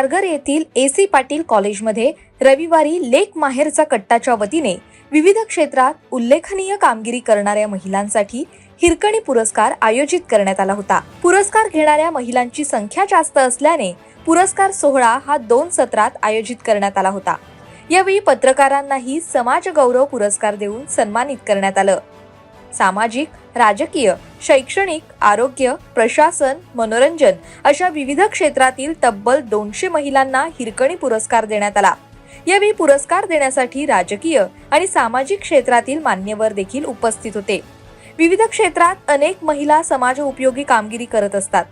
खारघर येथील ए सी पाटील कॉलेजमध्ये रविवारी लेक माहेरचा कट्टाच्या वतीने विविध क्षेत्रात उल्लेखनीय कामगिरी करणाऱ्या महिलांसाठी हिरकणी पुरस्कार आयोजित करण्यात आला होता. पुरस्कार घेणाऱ्या महिलांची संख्या जास्त असल्याने पुरस्कार सोहळा हा दोन सत्रात आयोजित करण्यात आला होता. यावेळी पत्रकारांनाही समाज गौरव पुरस्कार देऊन सन्मानित करण्यात आलं. सामाजिक राजकीय शैक्षणिक आरोग्य प्रशासन मनोरंजन अशा विविध क्षेत्रातील तब्बल दोनशे महिलांना हिरकणी पुरस्कार देण्यात आला. यावेळी पुरस्कार देण्यासाठी राजकीय आणि सामाजिक क्षेत्रातील मान्यवर देखील उपस्थित होते. विविध क्षेत्रात अनेक महिला समाज उपयोगी कामगिरी करत असतात.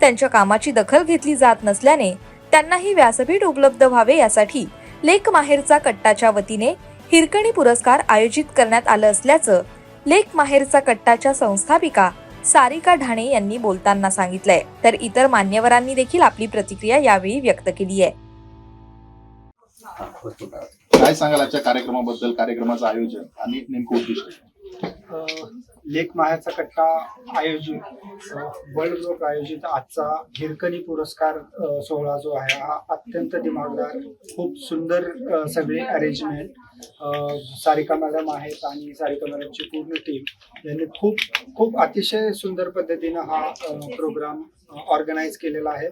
त्यांच्या कामाची दखल घेतली जात नसल्याने त्यांनाही व्यासपीठ उपलब्ध व्हावे यासाठी लेक माहेरचा कट्टाच्या वतीने हिरकणी पुरस्कार आयोजित करण्यात आलं असल्याचं लेक माहेरचा कट्टाच्या संस्थापिका सारिका ढाणे यांनी बोलताना सांगितलंय. तर इतर मान्यवरांनी देखील आपली प्रतिक्रिया यावेळी व्यक्त केली आहे. काय सांगाल आजच्या कार्यक्रमाबद्दल? कार्यक्रमाचं आयोजन आणि नेमकं उद्दिष्ट? लेख माह्याचा कट्टा आयोजित वर्ल्ड ग्रुप आयोजित आजचा हिरकणी पुरस्कार सोहळा जो आहे हा अत्यंत दिमागदार खूप सुंदर सगळी सगळे अरेंजमेंट सारिका मॅडम आहेत आणि सारिका मॅडमची पूर्ण टीम यांनी खूप खूप अतिशय सुंदर पद्धतीनं हा प्रोग्राम ऑर्गनाईज केलेला आहे.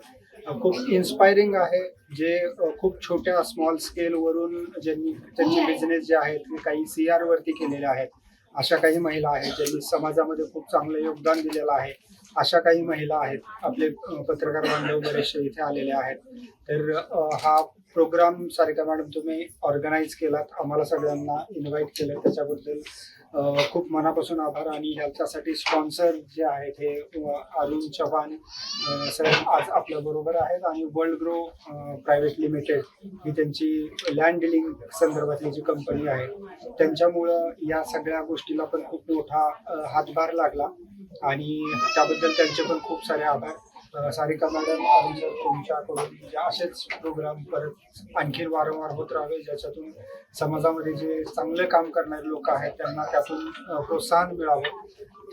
खूप इन्स्पायरिंग आहे जे खूप छोट्या स्मॉल स्केलवरून ज्यांनी त्यांचे बिझनेस जे आहेत ते काही सी आर वरती केलेले आहेत अशा काही महिला आहेत ज्यांनी समाजामध्ये खूप चांगलं योगदान दिलेलं आहे. अशा काही महिला आहेत. आपले पत्रकार बांधव बरेचसे इथे आलेले आहेत. तर हा प्रोग्राम सारिका मॅडम तुम्ही ऑर्गनाईज केलात आम्हाला सगळ्यांना इन्व्हाइट केलं त्याच्याबद्दल. खूप मनापासून आभार आणि ह्याच्यासाठी स्पॉन्सर जे आहेत हे अरुण चव्हाण सर आज आपल्या बरोबर आहेत आणि वर्ल्ड ग्रो प्रायव्हेट लिमिटेड ही त्यांची लँड डिलिंग संदर्भातली जी कंपनी आहे त्यांच्यामुळं या सगळ्या गोष्टीला पण खूप मोठा हातभार लागला. आणि त्याबद्दल त्यांचे पण खूप सारे आभार. सारिका मॅडम आणि सर तुमच्याकडून जे असेच प्रोग्राम परत आणखी वारंवार होत राहावे ज्याच्यातून समाजामध्ये जे चांगले काम करणारे लोक आहेत त्यांना त्यातून प्रोत्साहन मिळावं.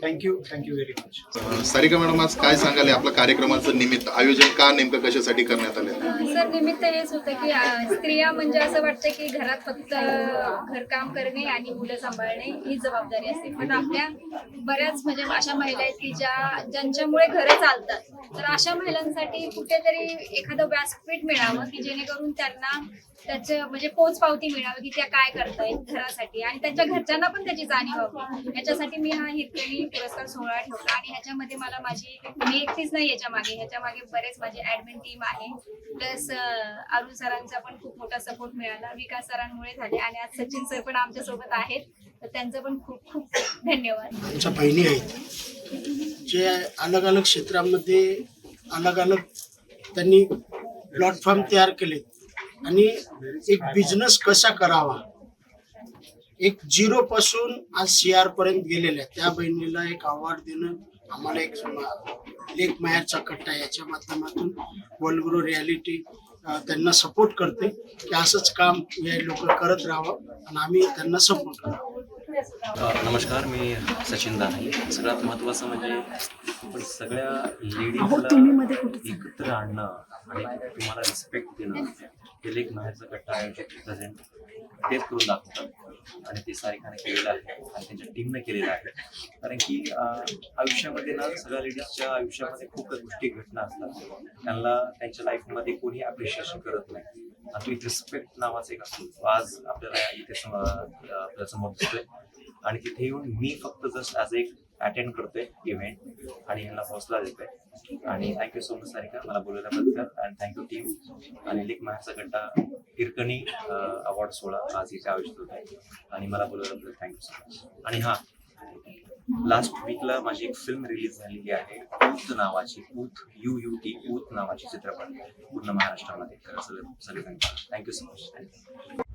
Thank you thank you very much Sarika madam आज काय सांगाल? या आपल्या कार्यक्रमाचं निमित्त आयोजन का नेमकं कशासाठी करण्यात आले सर निमित्त हेच होतं की स्त्रिया म्हणजे असं वाटतं की घरात फक्त घरकाम करणे आणि मुलं सांभाळणे ही जबाबदारी असते. पण आपल्या बऱ्याच म्हणजे अशा महिला आहेत की ज्या ज्यांच्यामुळे घरं चालतात. तर अशा महिलांसाठी कुठेतरी एखादं व्यासपीठ मिळावं की जेणेकरून त्यांना त्याचं म्हणजे पोच पावती मिळावी की त्या काय करतायत घरासाठी. आणि त्यांच्या घरच्यांना पण त्याची जाणीव व्हावी याच्यासाठी मी हा हिरकणी पुरस्कार सोहळा ठेवला आणि ह्याच्यामध्ये मला माझी मी एकटीच नाही याच्या मागे. ह्याच्या मागे बरेच माझी ऍडमिन टीम आहे. प्लस अरुण सरांचा पण खूप मोठा सपोर्ट मिळाला. विकास सरांमुळे झाले आणि आज सचिन सर पण आमच्यासोबत आहेत. तर त्यांचं पण खूप खूप धन्यवाद. आमच्या बहिणी आहेत. जे अलग अलग क्षेत्रामध्ये अलग अलग त्यांनी प्लॅटफॉर्म तयार केले. आणि एक बिझनेस कसा करावा? एक झिरो पासून आज सी आर पर्यंत गेलेल्या त्या बहिणीला एक अवॉर्ड देणं आम्हाला एक लेख मायाचा कट्टा याच्या माध्यमातून वर्ल्ड ग्रो रियालिटी त्यांना सपोर्ट करते की असंच काम हे लोक करत राहावं आणि आम्ही त्यांना सपोर्ट करावं. नमस्कार मी सचिन दानाई सगळ्यात महत्त्वाचं म्हणजे आपण सगळ्या लेडीजला एकत्र आणणं आणि तुम्हाला रिस्पेक्ट देणं. हे लेख माहेरचा कट्टा आयोजित प्रेझेंट तेच करून दाखवतात. आणि ते सारिकाने केलेलं आहे आणि त्यांच्या टीमने केलेलं आहे कारण की आयुष्यामध्ये ना सगळ्या लेडीजच्या आयुष्यामध्ये खूप गोष्टी घटना असतात. त्यांना त्यांच्या लाईफमध्ये कोणी अप्रिशिएशन करत नाही. आणि तो रिस्पेक्ट नावाचा एक असतो. आज आपल्याला इथे सम- आपल्यासमोर दिसतोय. आणि तिथे येऊन मी फक्त जस्ट ॲज एक अटेंड करतोय इव्हेंट आणि ह्यांना हौसला देतोय. आणि थँक्यू सो मच सारिका. मला बोलायल्याबद्दल आणि थँक्यू टीम आणि लिक महाचा गड्डा हिरकणी अवॉर्ड सोहळा आज इथे आयोजित होत आहे. आणि मला बोलवल्याबद्दल थँक्यू सो मच आणि हां लास्ट वीकला माझी एक फिल्म रिलीज झालेली आहे. ऊत नावाची ऊत यू यू टी ऊत नावाची चित्रपट पूर्ण महाराष्ट्रामध्ये. तर सगळं थँक्यू सो मच थँक्यू